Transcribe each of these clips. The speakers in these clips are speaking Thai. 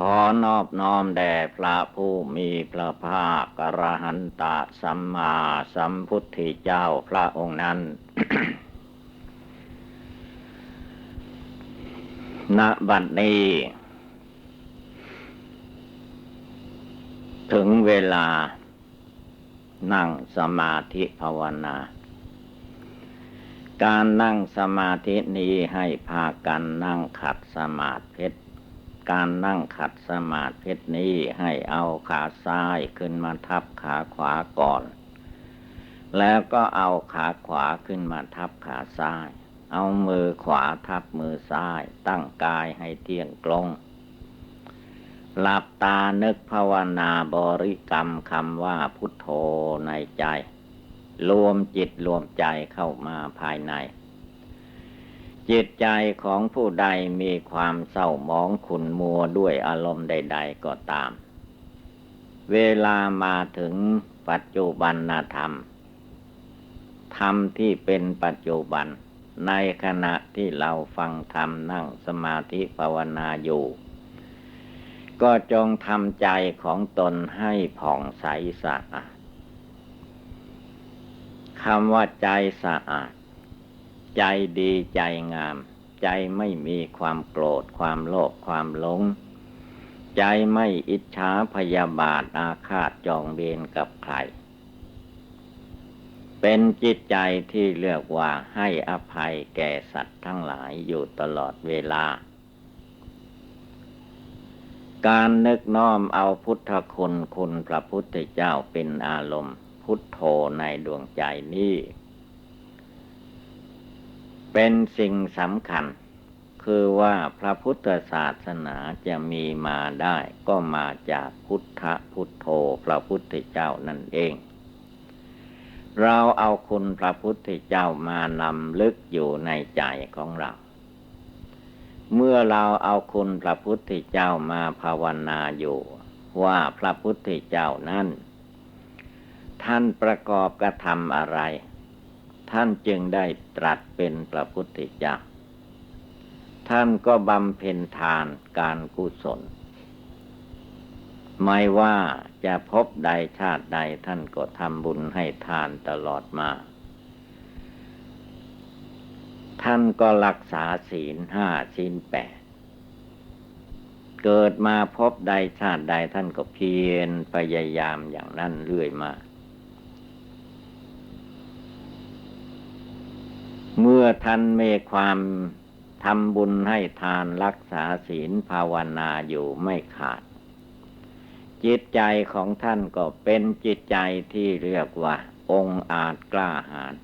ขอนอบน้อมแด่พระผู้มีพระภาคอรหันตสัมมาสัมพุทธเจ้าพระองค์นั้น ณ บัดนี้ ถึงเวลา นั่งสมาธิภาวนา การนั่งสมาธินี้ให้พากันนั่งขัดสมาธิ การนั่งขัดสมาธินี้ให้เอาขาซ้ายขึ้นมาทับขาขวาก่อน แล้วก็เอาขาขวาขึ้นมาทับขาซ้าย เอามือขวาทับมือซ้าย ตั้งกายให้เที่ยงตรงหลับตานึกภาวนาบริกรรมคำว่าพุทโธในใจ รวมจิตรวมใจเข้ามาภายใน จิตใจของผู้ใดมีความเศร้าหมองขุนมัวด้วยอารมณ์ใด ๆ ก็ตาม เวลามาถึงปัจจุบันธรรม ธรรมที่เป็นปัจจุบัน ในขณะที่เราฟังธรรมนั่งสมาธิภาวนาอยู่ ก็จงทำใจของตนให้ผ่องใสสะอาดคำว่าใจสะอาด ใจดีใจงาม ใจไม่มีความโกรธความโลภความหลง ใจไม่อิจฉาพยาบาทอาฆาตจองเบนกับใคร เป็นจิตใจที่เรียกว่าให้อภัยแก่สัตว์ทั้งหลายอยู่ตลอดเวลา การนึกน้อมเอาพุทธคุณคุณพระพุทธเจ้าเป็นอารมณ์ พุทโธในดวงใจนี้ เป็นสิ่งสำคัญ คือว่าพระพุทธศาสนาจะมีมาได้ก็มาจากพุทธพุทโธพระพุทธเจ้านั่นเอง เราเอาคุณพระพุทธเจ้ามานำลึกอยู่ในใจของเรา เมื่อเราเอาคุณพระพุทธเจ้ามาภาวนาอยู่ว่าพระพุทธเจ้านั้นท่านประกอบกระทำอะไร ท่านจึงได้ตรัสเป็นพระพุทธเจ้า ท่านก็บำเพ็ญทานการกุศล ไม่ว่าจะพบใดชาติใดท่านก็ทำบุญให้ทานตลอดมา ท่านก็รักษาศีลห้าศีลแปดเกิดมาพบใดชาติใดท่านก็เพียรพยายามอย่างนั้นเรื่อยมา เมื่อท่านมีความทำบุญให้ทานรักษาศีลภาวนาอยู่ไม่ขาด จิตใจของท่านก็เป็นจิตใจที่เรียกว่า องอาจกล้าหาญ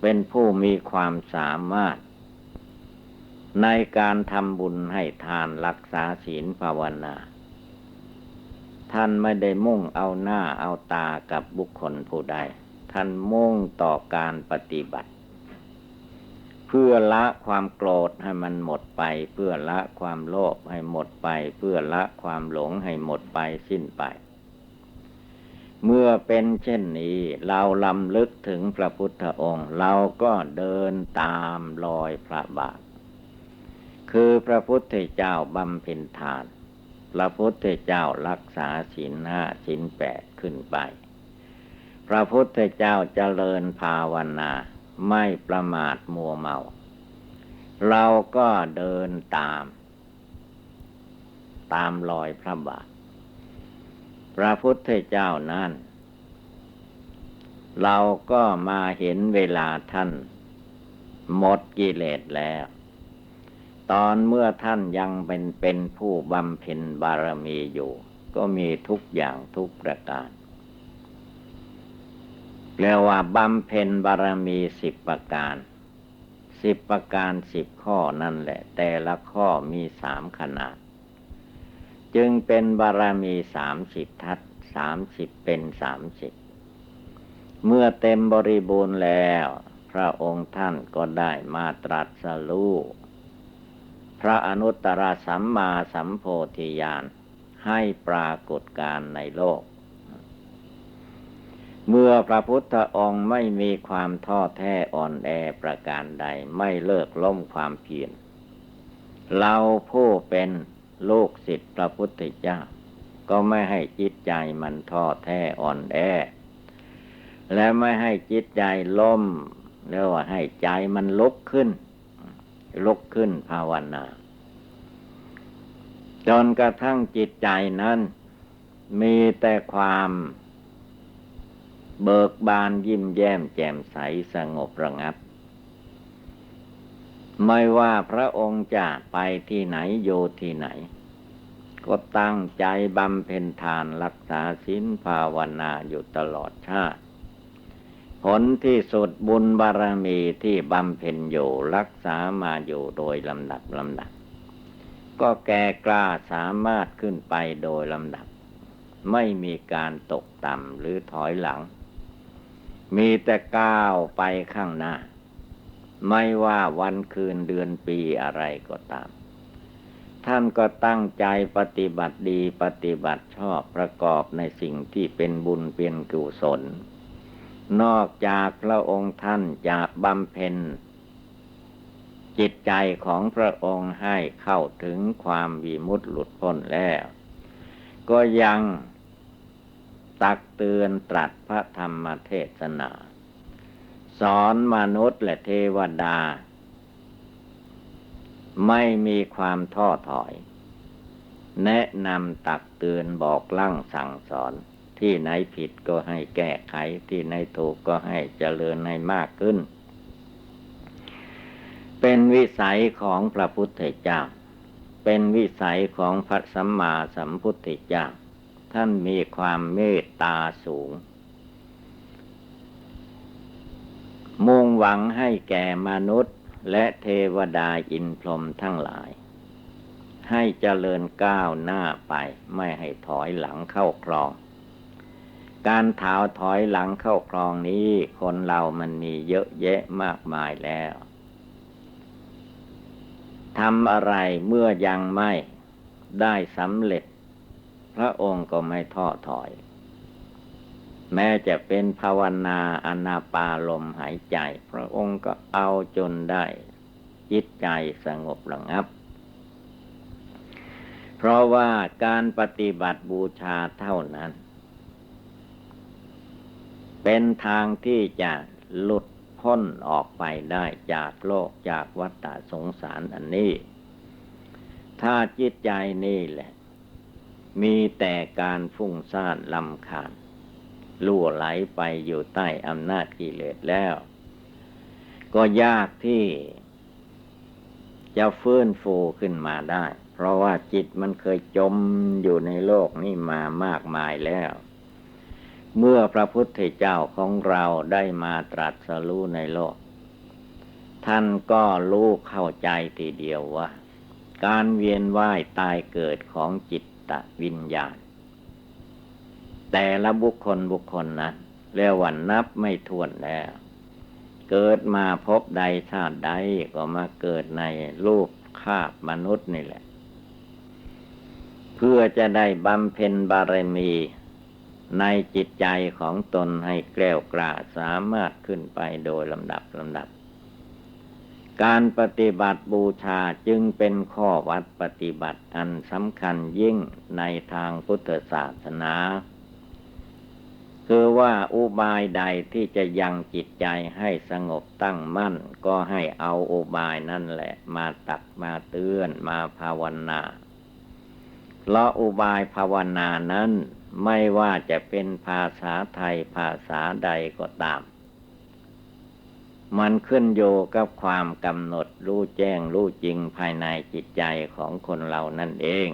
เป็นผู้มีความสามารถ ในการทำบุญให้ทานรักษาศีลภาวนา ท่านไม่ได้มุ่งเอาหน้าเอาตากับบุคคลผู้ใด ท่านมุ่งต่อการปฏิบัติ พื่อละความโกรธให้มันหมดไป เพื่อละความโลภให้หมดไป เพื่อละความหลงให้หมดไปสิ้นไป เมื่อเป็นเช่นนี้ เราลำลึกถึงพระพุทธองค์ เราก็เดินตามรอยพระบาท คือพระพุทธเจ้าบำเพ็ญทาน พระพุทธเจ้ารักษาศีลห้าศีลแปดขึ้นไป พระพุทธเจ้าเจริญภาวนา ไม่ประมาทมัวเมา เราก็เดินตาม ตามรอยพระบาท พระพุทธเจ้านั้นเราก็มาเห็นเวลาท่าน หมดกิเลสแล้ว ตอนเมื่อท่านยังเป็นเป็นผู้บำเพ็ญบารมีอยู่ ก็มีทุกอย่างทุกประการ เรียกว่าบำเพ็ญบารมีสิบประการ สิบประการสิบข้อนั่นแหละ แต่ละข้อมีสามขนาด จึงเป็นบารมีสามสิบทัศสามสิบเป็นสามสิบเมื่อเต็มบริบูรณ์แล้ว พระองค์ท่านก็ได้มาตรัสรู้พระอนุตตรสัมมาสัมโพธิญาณให้ปรากฏการในโลก เมื่อพระพุทธองค์ไม่มีความท้อแท้อ่อนแอประการใดไม่เลิกล้มความเพียรเราผู้เป็นลูกศิษย์พระพุทธเจ้า ก็ไม่ให้จิตใจมันท้อแท้อ่อนแอ และไม่ให้จิตใจล้มเรียกว่าให้ใจมันลุกขึ้น ลุกขึ้นภาวนา จนกระทั่งจิตใจนั้นมีแต่ความ เบิกบานยิ้มแย้มแจ่มใสสงบระงับ ไม่ว่าพระองค์จะไปที่ไหนโยที่ไหน ก็ตั้งใจบำเพ็ญทานรักษาศีลภาวนาอยู่ตลอดชาติ ผลที่สุดบุญบารมีที่บำเพ็ญอยู่รักษามาอยู่โดยลำดับลำดับ ก็แก่กล้าสามารถขึ้นไปโดยลำดับไม่มีการตกต่ำหรือถอยหลัง มีแต่ก้าวไปข้างหน้า ไม่ว่าวันคืนเดือนปีอะไรก็ตาม ท่านก็ตั้งใจปฏิบัติดีปฏิบัติชอบประกอบในสิ่งที่เป็นบุญเป็นกุศล นอกจากพระองค์ท่านจะบำเพ็ญจิตใจของพระองค์ให้เข้าถึงความวิมุตหลุดพ้นแล้ว ก็ยัง ตักเตือนตรัสพระธรรมเทศนา สอนมนุษย์และเทวดา ไม่มีความท้อถอย แนะนำตักเตือนบอกลั่งสั่งสอนที่ไหนผิดก็ให้แก้ไขที่ไหนถูกก็ให้เจริญให้มากขึ้น เป็นวิสัยของพระพุทธเจ้า เป็นวิสัยของพระสัมมาสัมพุทธเจ้า ท่านมีความเมตตาสูง มุ่งหวังให้แก่มนุษย์และเทวดาอินพรหมทั้งหลาย ให้เจริญก้าวหน้าไปไม่ให้ถอยหลังเข้าครอง การถาวถอยหลังเข้าครองนี้คนเรามันมีเยอะแยะมากมายแล้วทำอะไรเมื่อยังไม่ได้สำเร็จ พระองค์ก็ไม่ท้อถอย แม้จะเป็นภาวนาอนาปาลมหายใจ พระองค์ก็เอาจนได้จิตใจสงบระงับ เพราะว่าการปฏิบัติบูชาเท่านั้น เป็นทางที่จะหลุดพ้นออกไปได้จากโลกจากวัฏฏะสงสารอันนี้ ถ้าจิตใจนี่แหละ มีแต่การฟุ้งซ่านลำคาญล่วไหลไปอยู่ใต้อำนาจกิเลสแล้ว ก็ยากที่จะฟื้นฟูขึ้นมาได้ เพราะว่าจิตมันเคยจมอยู่ในโลกนี้มามากมายแล้ว เมื่อพระพุทธเจ้าของเราได้มาตรัสรู้ในโลก ท่านก็รู้เข้าใจทีเดียวว่า การเวียนว่ายตายเกิดของจิต ตวิญญาณ แต่ละบุคคลบุคคลนะเรียกว่านับไม่ถ้วนแล้ว เกิดมาพบใดชาติใดก็มาเกิดในรูปคาบมนุษย์นี่แหละ เพื่อจะได้บำเพ็ญบารมีในจิตใจของตนให้แกล้วกล้าสามารถขึ้นไปโดยลำดับลำดับ การปฏิบัติบูชาจึงเป็นข้อวัดปฏิบัติอันสำคัญยิ่งในทางพุทธศาสนา คือว่าอุบายใดที่จะยังจิตใจให้สงบตั้งมั่น ก็ให้เอาอุบายนั่นแหละ มาตักมาเตือนมาภาวนา เพราะอุบายภาวนานั้นไม่ว่าจะเป็นภาษาไทยภาษาใดก็ตาม มันขึ้นโยกับความกำหนดรู้แจ้งรู้จริงภายในจิตใจของคนเรานั่นเอง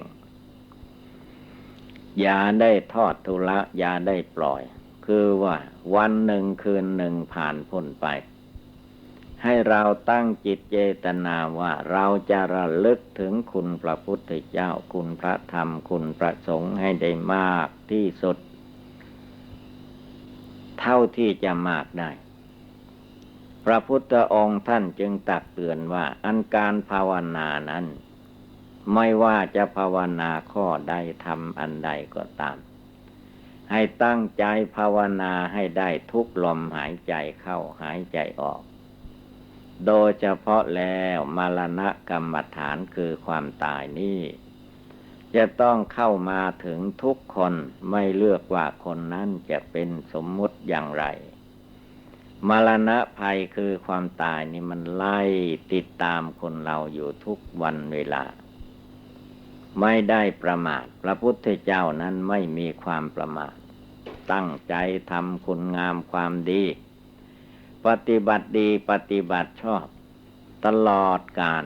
อย่าได้ทอดทุละอย่าได้ปล่อย คือว่าวันหนึ่งคืนหนึ่งผ่านพ้นไป ให้เราตั้งจิตเจตนาว่าเราจะระลึกถึงคุณพระพุทธเจ้าคุณพระธรรมคุณพระสงฆ์ให้ได้มากที่สุด เท่าที่จะมากได้ พระพุทธองค์ท่านจึงตักเตือนว่า อันการภาวนานั้น ไม่ว่าจะภาวนาข้อใดทำอันใดก็ตาม ให้ตั้งใจภาวนาให้ได้ทุกลมหายใจเข้าหายใจออก โดยเฉพาะแล้วมรณะกรรมฐานคือความตายนี้จะต้องเข้ามาถึงทุกคนไม่เลือกว่าคนนั้นจะเป็นสมมุติอย่างไร มรณะภัยคือความตายนี่มันไล่ติดตามคนเราอยู่ทุกวันเวลา ไม่ได้ประมาท พระพุทธเจ้านั้นไม่มีความประมาท ตั้งใจทำคุณงามความดี ปฏิบัติดีปฏิบัติชอบ ตลอดกาล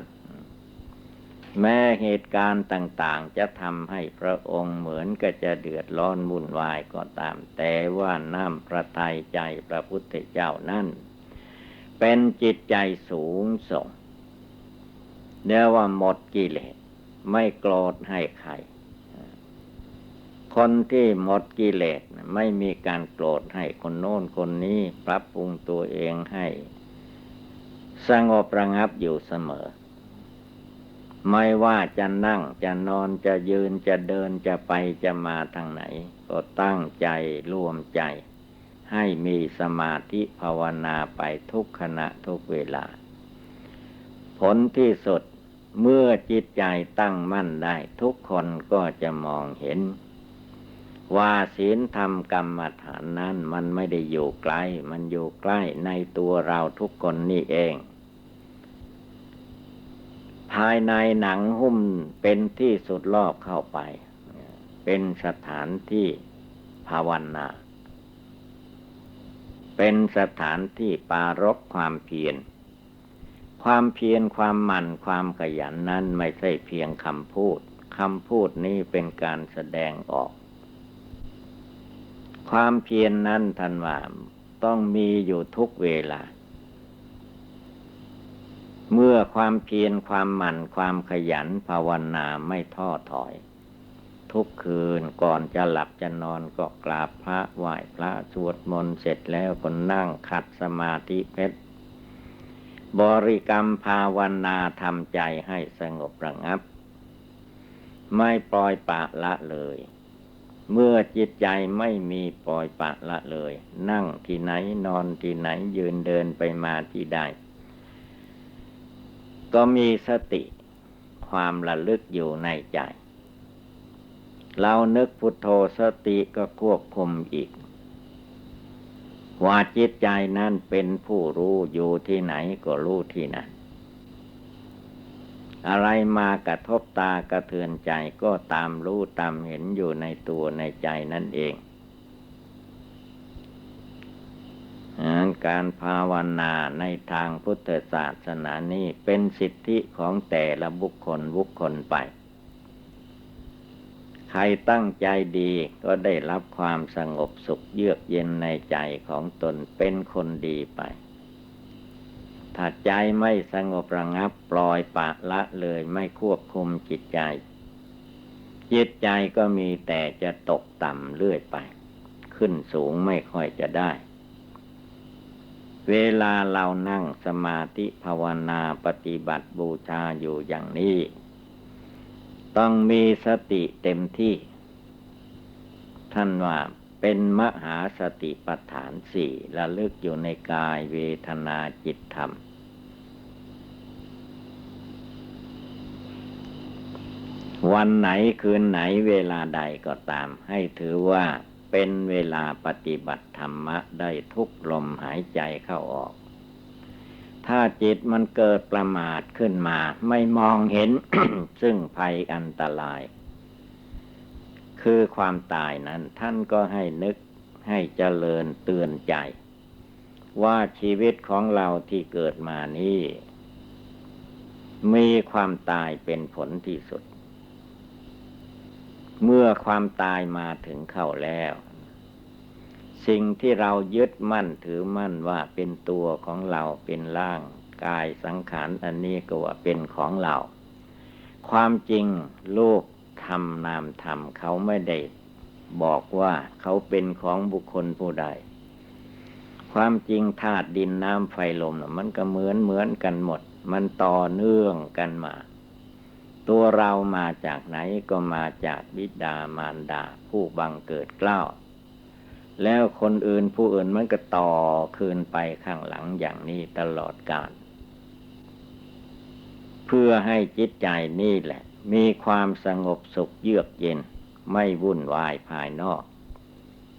แม้เหตุการณ์ต่าง ๆ จะทำให้พระองค์เหมือนก็จะเดือดร้อนวุ่นวายก็ตาม แต่ว่าน้ำพระทัยใจพระพุทธเจ้านั่น เป็นจิตใจสูงส่งเรียกว่าหมดกิเลสไม่โกรธให้ใคร คนที่หมดกิเลสไม่มีการโกรธให้คนโน้นคนนี้ปรับปรุงตัวเองให้ สงบระงับอยู่เสมอ ไม่ว่าจะนั่งจะนอนจะยืนจะเดินจะไปจะมาทางไหน ก็ตั้งใจรวมใจ ให้มีสมาธิภาวนาไปทุกขณะทุกเวลา ผลที่สุดเมื่อจิตใจตั้งมั่นได้ทุกคนก็จะมองเห็น ว่าศีลธรรมกรรมฐานนั้นมันไม่ได้อยู่ไกล มันอยู่ใกล้ในตัวเราทุกคนนี่เอง ภายในหนังหุ้มเป็นที่สุดรอบเข้าไป เป็นสถานที่ภาวนา เป็นสถานที่ปารบความเพียร ความเพียรความหมั่นความขยันนั้นไม่ใช่เพียงคำพูดคำพูดนี้เป็นการแสดงออก ความเพียรนนั้นทันว่าต้องมีอยู่ทุกเวลา เมื่อความเพียรความหมั่นความขยันภาวนาไม่ท้อถอย ทุกคืนก่อนจะหลับจะนอนก็กราบพระไหว้พระสวดมนต์เสร็จแล้วก็นั่งขัดสมาธิเพชรบริกรรมภาวนาทำใจให้สงบระงับ ไม่ปล่อยปะละเลย เมื่อจิตใจไม่มีปล่อยปะละเลย นั่งที่ไหนนอนที่ไหนยืนเดินไปมาที่ใด ก็มีสติความระลึกอยู่ในใจ เรานึกพุทโธสติก็ควบคุมอีก ว่าจิตใจนั้นเป็นผู้รู้อยู่ที่ไหนก็รู้ที่นั้นอะไรมากระทบตากระเทือนใจก็ตามรู้ตามเห็นอยู่ในตัวในใจนั่นเอง การภาวนาในทางพุทธศาสนานี้เป็นสิทธิของแต่ละบุคคลบุคคลไป ใครตั้งใจดีก็ได้รับความสงบสุขเยือกเย็นในใจของตนเป็นคนดีไป ถ้าใจไม่สงบระงับปล่อยปะละเลยไม่ควบคุมจิตใจ จิตใจก็มีแต่จะตกต่ำเรื่อยไป ขึ้นสูงไม่ค่อยจะได้ เวลาเรานั่งสมาธิภาวนาปฏิบัติบูชาอยู่อย่างนี้ ต้องมีสติเต็มที่ ท่านว่าเป็นมหาสติปัฏฐานสี่ระลึกอยู่ในกายเวทนาจิตธรรม วันไหนคืนไหนเวลาใดก็ตามให้ถือว่า เป็นเวลาปฏิบัติธรรมะได้ทุกลมหายใจเข้าออก ถ้าจิตมันเกิดประมาทขึ้นมา ไม่มองเห็น ซึ่งภัยอันตราย คือความตายนั้น ท่านก็ให้นึกให้เจริญเตือนใจ ว่าชีวิตของเราที่เกิดมานี้มีความตายเป็นผลที่สุด เมื่อความตายมาถึงเข้าแล้ว สิ่งที่เรายึดมั่นถือมั่นว่าเป็นตัวของเราเป็นร่างกายสังขารอันนี้ก็ว่าเป็นของเรา ความจริงโลกทำนามธรรมเขาไม่ได้บอกว่าเขาเป็นของบุคคลผู้ใด ความจริงธาตุดินน้ำไฟลมมันก็เหมือนเหมือนกันหมด มันต่อเนื่องกันมา ตัวเรามาจากไหนก็มาจากบิดามารดาผู้บังเกิดเกล้า แล้วคนอื่นผู้อื่นมันก็ต่อคืนไปข้างหลังอย่างนี้ตลอดกาลเพื่อให้จิตใจนี่แหละ มีความสงบสุขเยือกเย็น ไม่วุ่นวายภายนอก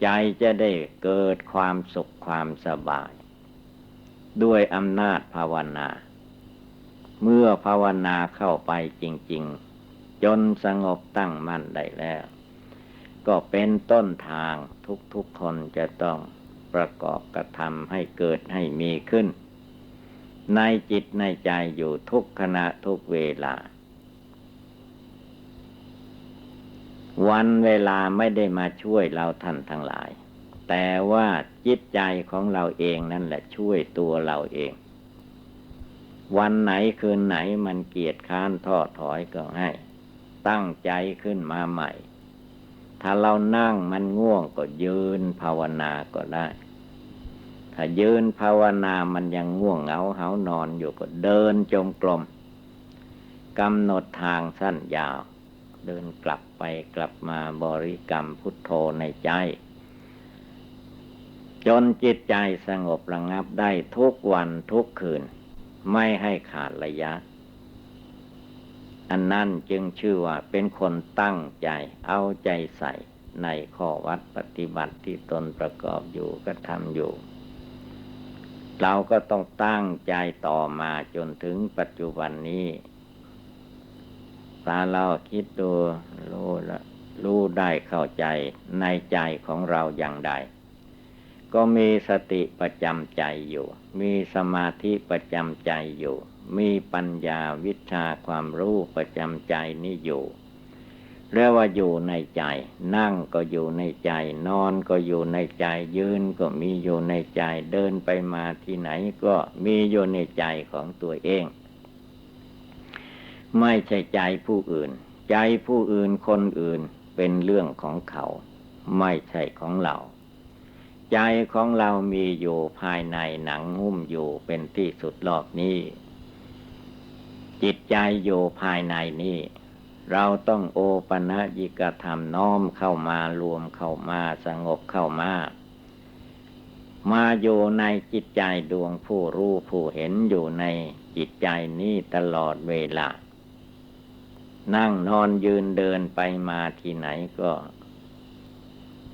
ใจจะได้เกิดความสุขความสบาย ด้วยอำนาจภาวนา เมื่อภาวนาเข้าไปจริง ๆ จนสงบตั้งมั่นได้แล้ว ก็เป็นต้นทางทุกๆคนจะต้องประกอบกระทำให้เกิดให้มีขึ้น ในจิตในใจอยู่ทุกขณะทุกเวลา วันเวลาไม่ได้มาช่วยเราท่านทั้งหลาย แต่ว่าจิตใจของเราเองนั่นแหละช่วยตัวเราเอง วันไหนคืนไหนมันเกียดค้านท้อถอยก็ให้ ตั้งใจขึ้นมาใหม่ ถ้าเรานั่งมันง่วงก็ยืนภาวนาก็ได้ ถ้ายืนภาวนามันยังง่วงเหงาเหานอนอยู่ก็เดินจงกรมกำหนดทางสั้นยาว เดินกลับไปกลับมาบริกรรมพุทโธในใจ จนจิตใจสงบระงับได้ทุกวันทุกคืน ไม่ให้ขาดระยะ อันนั้นจึงชื่อว่าเป็นคนตั้งใจเอาใจใส่ในข้อวัดปฏิบัติที่ตนประกอบอยู่ก็ทำอยู่ เราก็ต้องตั้งใจต่อมาจนถึงปัจจุบันนี้ตาเราคิดดูรู้ละรู้ได้เข้าใจในใจของเราอย่างใด ก็มีสติประจำใจอยู่ มีสมาธิประจำใจอยู่ มีปัญญาวิชาความรู้ประจำใจนี่อยู่เรียกว่าอยู่ในใจ นั่งก็อยู่ในใจ นอนก็อยู่ในใจ ยืนก็มีอยู่ในใจ เดินไปมาที่ไหนก็มีอยู่ในใจของตัวเอง ไม่ใช่ใจผู้อื่น ใจผู้อื่นคนอื่นเป็นเรื่องของเขา ไม่ใช่ของเรา ใจของเรามีอยู่ภายในหนังหุ้มอยู่เป็นที่สุดรอบนี้ จิตใจอยู่ภายในนี้ เราต้องโอปะนะยิกธรรมน้อมเข้ามารวมเข้ามาสงบเข้ามา มาอยู่ในจิตใจดวงผู้รู้ผู้เห็นอยู่ในจิตใจนี้ตลอดเวลา นั่งนอนยืนเดินไปมาที่ไหนก็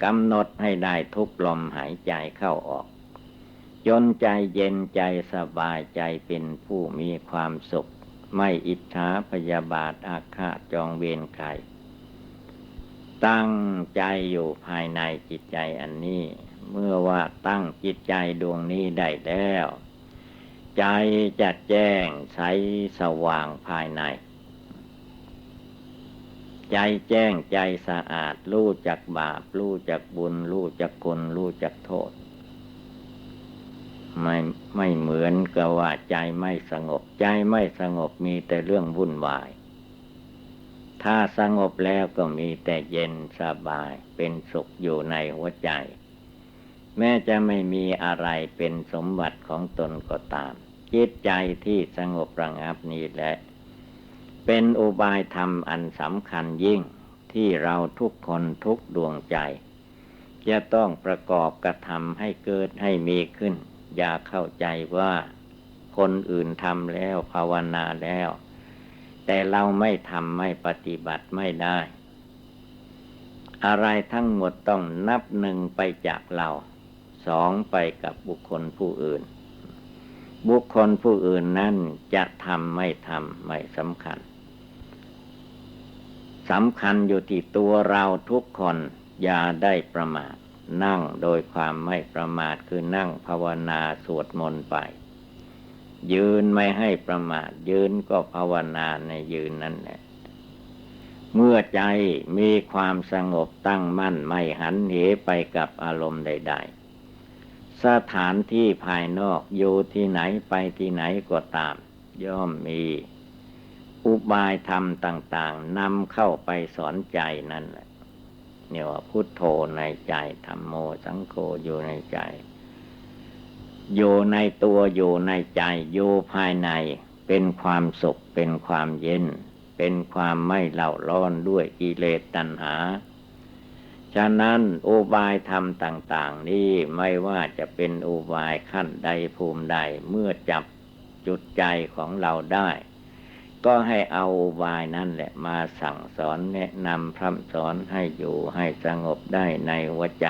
กำหนดให้ได้ทุกลมหายใจเข้าออกจนใจเย็นใจสบายใจเป็นผู้มีความสุข ไม่อิจฉาพยาบาทอาฆาตจองเวรใคร ตั้งใจอยู่ภายในจิตใจอันนี้ เมื่อว่าตั้งจิตใจดวงนี้ได้แล้ว ใจจะแจ้งใสสว่างภายใน ใจแจ้งใจสะอาด รู้จักบาป รู้จักบุญ รู้จักคุณ รู้จักโทษ ไม่ไม่เหมือนกับว่าใจไม่สงบ ใจไม่สงบมีแต่เรื่องวุ่นวาย ถ้าสงบแล้วก็มีแต่เย็นสบายเป็นสุขอยู่ในหัวใจ แม้จะไม่มีอะไรเป็นสมบัติของตนก็ตาม จิตใจที่สงบระงับนี้แหละ เป็นอุบายธรรมอันสำคัญยิ่งที่เราทุกคนทุกดวงใจ จะต้องประกอบกระทำให้เกิดให้มีขึ้น อย่าเข้าใจว่าคนอื่นทำแล้วภาวนาแล้ว แต่เราไม่ทำไม่ปฏิบัติไม่ได้ อะไรทั้งหมดต้องนับหนึ่งไปจากเรา สองไปกับบุคคลผู้อื่น บุคคลผู้อื่นนั่นจะทำไม่ทำไม่สำคัญสำคัญอยู่ที่ตัวเราทุกคนอย่าได้ประมาท นั่งโดยความไม่ประมาทคือนั่งภาวนาสวดมนต์ไป ยืนไม่ให้ประมาท ยืนก็ภาวนาในยืนนั่นแหละเมื่อใจมีความสงบตั้งมั่นไม่หันเหไปกับอารมณ์ใด ๆ สถานที่ภายนอกอยู่ที่ไหนไปที่ไหนก็ตาม ย่อมมีอุบายธรรมต่าง ๆนำเข้าไปสอนใจนั่นแหละ เนี่ยว่าพุทโธในใจธรรมโมสังโฆอยู่ในใจ อยู่ในตัวอยู่ในใจอยู่ภายใน เป็นความสุขเป็นความเย็น เป็นความไม่เล่าร้อนด้วยกิเลสตัณหา ฉะนั้นอุบายธรรมต่าง ๆ นี้ไม่ว่าจะเป็นอุบายขั้นใดภูมิใดเมื่อจับจุดใจของเราได้ ก็ให้เอาอุบายนั่นแหละ มาสั่งสอนแนะนำพร่ำสอนให้อยู่ให้สงบได้ในหัวใจ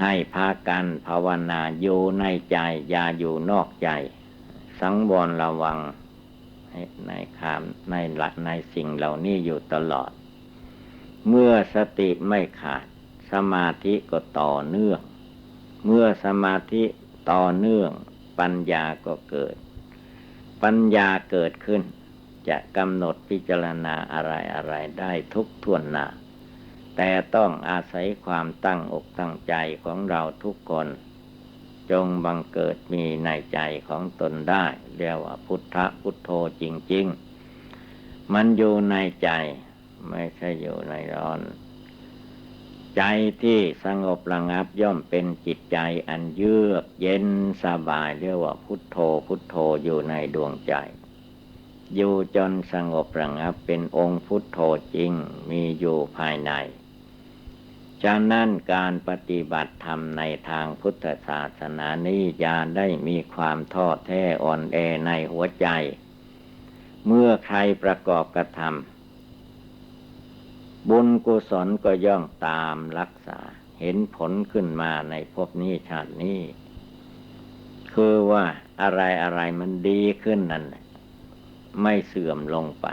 ให้พากันภาวนาอยู่ในใจ อย่าอยู่นอกใจ สังวรระวังในคามในหลักในสิ่งเหล่านี้อยู่ตลอด เมื่อสติไม่ขาด สมาธิก็ต่อเนื่อง เมื่อสมาธิต่อเนื่องปัญญาก็เกิด ปัญญาเกิดขึ้น จะกำหนดพิจารณาอะไรอะไรได้ทุกทวนหน้าแต่ต้องอาศัยความตั้งอกตั้งใจของเราทุกคน จงบังเกิดมีในใจของตนได้ เรียกว่าพุทธพุทโธจริง ๆ มันอยู่ในใจไม่ใช่อยู่ในร้อน ใจที่สงบระงับย่อมเป็นจิตใจอันเยือกเย็นสบายเรียกว่าพุทโธพุทโธอยู่ในดวงใจ อยู่จนสงบระงับเป็นองค์พุทโธจริงมีอยู่ภายในฉะนั้นการปฏิบัติธรรมในทางพุทธศาสนานี้อย่าได้มีความท้อแท้อ่อนแอในหัวใจ เมื่อใครประกอบกระทำ บุญกุศลก็ย่อมตามรักษา เห็นผลขึ้นมาในภพนี้ชาตินี้ คือว่าอะไรอะไรมันดีขึ้นนั่นไม่เสื่อมลงไป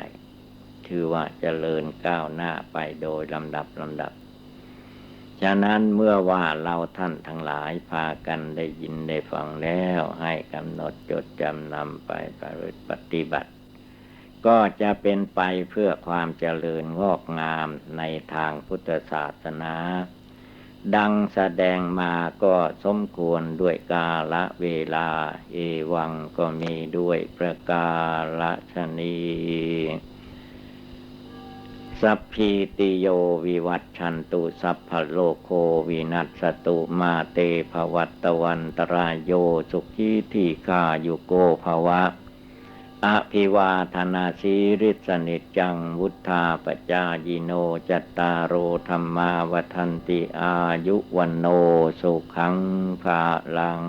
ถือว่าเจริญก้าวหน้าไปโดยลำดับลำดับ ฉะนั้นเมื่อว่าเราท่านทั้งหลายพากันได้ยินได้ฟังแล้ว ให้กำหนดจดจำนำไปปฏิบัติ ก็จะเป็นไปเพื่อความเจริญงอกงามในทางพุทธศาสนา ดังแสดงมาก็สมควรด้วยกาละเวลา เอวังก็มีด้วยประกาละชนีสัพพีติโยวิวัตชันตุสัพพะโลโควินัสตุมาเตภวัตวันตรายโยสุขีทีคายุโกภวะ อภิวาธนาสีริสนิจจังวุธาปจายิโนจัตตารโอธรรมาวทันติอายุวันโนสุขังภาลัง